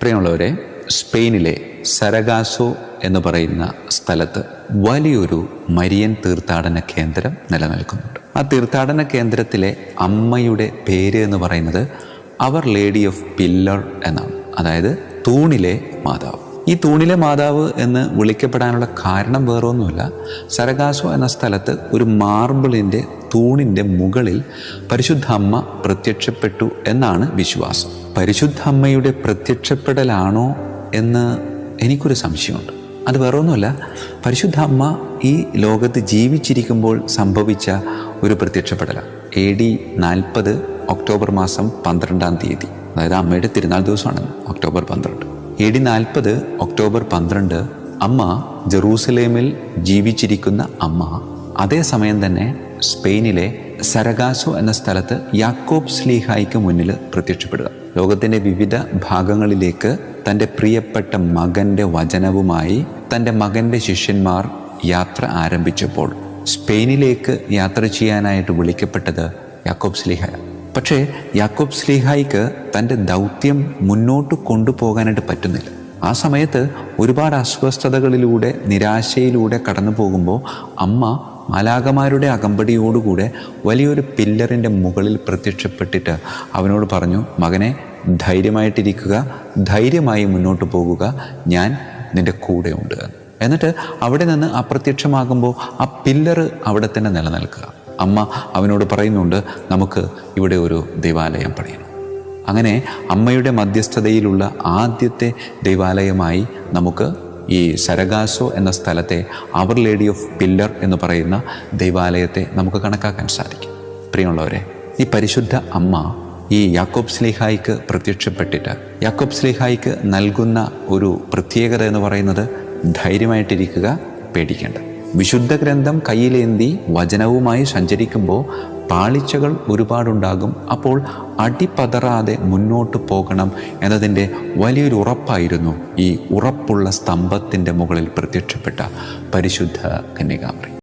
പ്രിയമുള്ളവരെ സ്പെയിനിലെ സരഗാസോ എന്ന് പറയുന്ന സ്ഥലത്ത് വലിയൊരു മരിയൻ തീർത്ഥാടന കേന്ദ്രം നിലനിൽക്കുന്നുണ്ട്. ആ തീർത്ഥാടന കേന്ദ്രത്തിലെ അമ്മയുടെ പേര് എന്ന് പറയുന്നത് അവർ ലേഡി ഓഫ് പില്ലർ എന്നാണ്. അതായത് തൂണിലെ മാതാവ്. ഈ തൂണിലെ മാതാവ് എന്ന് വിളിക്കപ്പെടാനുള്ള കാരണം വേറൊന്നുമില്ല. സരഗാസോ എന്ന സ്ഥലത്ത് ഒരു മാർബിളിന്റെ തൂണിന്റെ മുകളിൽ പരിശുദ്ധ അമ്മ പ്രത്യക്ഷപ്പെട്ടു എന്നാണ് വിശ്വാസം. പരിശുദ്ധ അമ്മയുടെ പ്രത്യക്ഷപ്പെടലാണോ എന്ന് എനിക്കൊരു സംശയമുണ്ട്. അത് വേറൊന്നുമല്ല. പരിശുദ്ധ അമ്മ ഈ ലോകത്ത് ജീവിച്ചിരിക്കുമ്പോൾ സംഭവിച്ച ഒരു പ്രത്യക്ഷപ്പെടലാണ്. എ ഡി നാൽപ്പത് ഒക്ടോബർ മാസം പന്ത്രണ്ടാം തീയതി. അതായത് അമ്മയുടെ തിരുനാൾ ദിവസമാണ് ഒക്ടോബർ പന്ത്രണ്ട്. എ ഡി നാൽപ്പത് ഒക്ടോബർ പന്ത്രണ്ട്. അമ്മ ജെറൂസലേമിൽ ജീവിച്ചിരിക്കുന്ന അമ്മ. അതേസമയം തന്നെ സ്പെയിനിലെ സരഗാസോ എന്ന സ്ഥലത്ത് യാക്കോബ് സ്ലീഹായിക്ക് മുന്നിൽ പ്രത്യക്ഷപ്പെടുക. ലോകത്തിന്റെ വിവിധ ഭാഗങ്ങളിലേക്ക് തന്റെ പ്രിയപ്പെട്ട മകന്റെ വചനവുമായി തന്റെ മകന്റെ ശിഷ്യന്മാർ യാത്ര ആരംഭിച്ചപ്പോൾ സ്പെയിനിലേക്ക് യാത്ര ചെയ്യാനായിട്ട് വിളിക്കപ്പെട്ടത് യാക്കോബ് സ്ലീഹ പക്ഷേ യാക്കോബ് സ്ലീഹായിക്ക് തന്റെ ദൗത്യം മുന്നോട്ട് കൊണ്ടുപോകാനായിട്ട് പറ്റുന്നില്ല. ആ സമയത്ത് ഒരുപാട് അസ്വസ്ഥതകളിലൂടെ നിരാശയിലൂടെ കടന്നു പോകുമ്പോൾ അമ്മ മാലാകമാരുടെ അകമ്പടിയോടുകൂടെ വലിയൊരു പില്ലറിന്റെ മുകളിൽ പ്രത്യക്ഷപ്പെട്ടിട്ട് അവനോട് പറഞ്ഞു മകനെ ധൈര്യമായിട്ടിരിക്കുക ധൈര്യമായി മുന്നോട്ട് പോകുക ഞാൻ നിന്റെ കൂടെയുണ്ട് എന്നിട്ട് അവിടെ നിന്ന് അപ്രത്യക്ഷമാകുമ്പോൾ ആ പില്ലറ് അവിടെ തന്നെ നിലനിൽക്കുക. അമ്മ അവനോട് പറയുന്നുണ്ട് നമുക്ക് ഇവിടെ ഒരു ദേവാലയം പണിയണം. അങ്ങനെ അമ്മയുടെ മധ്യസ്ഥതയിലുള്ള ആദ്യത്തെ ദേവാലയമായി നമുക്ക് ഈ സരഗാസോ എന്ന സ്ഥലത്തെ അവർ ലേഡി ഓഫ് പില്ലർ എന്ന് പറയുന്ന ദേവാലയത്തെ നമുക്ക് കണക്കാക്കാൻ സാധിക്കും. പ്രിയമുള്ളവരെ ഈ പരിശുദ്ധ അമ്മ ഈ യാക്കോബ് സ്ലിഹായിക്ക് പ്രത്യക്ഷപ്പെട്ടിട്ട് യാക്കോബ് സ്ലിഹായിക്ക് നൽകുന്ന ഒരു പ്രത്യേകത എന്ന് പറയുന്നത് ധൈര്യമായിട്ടിരിക്കുക പേടിക്കേണ്ട. വിശുദ്ധ ഗ്രന്ഥം കയ്യിലേന്തി വചനവുമായി സഞ്ചരിക്കുമ്പോൾ പാളിച്ചകൾ ഒരുപാടുണ്ടാകും. അപ്പോൾ അടിപതറാതെ മുന്നോട്ട് പോകണം എന്നതിന്റെ വലിയൊരു ഉറപ്പായിരുന്നു ഈ ഉറപ്പുള്ള സ്തംഭത്തിന്റെ മുകളിൽ പ്രത്യക്ഷപ്പെട്ട പരിശുദ്ധ കന്യകാമറി.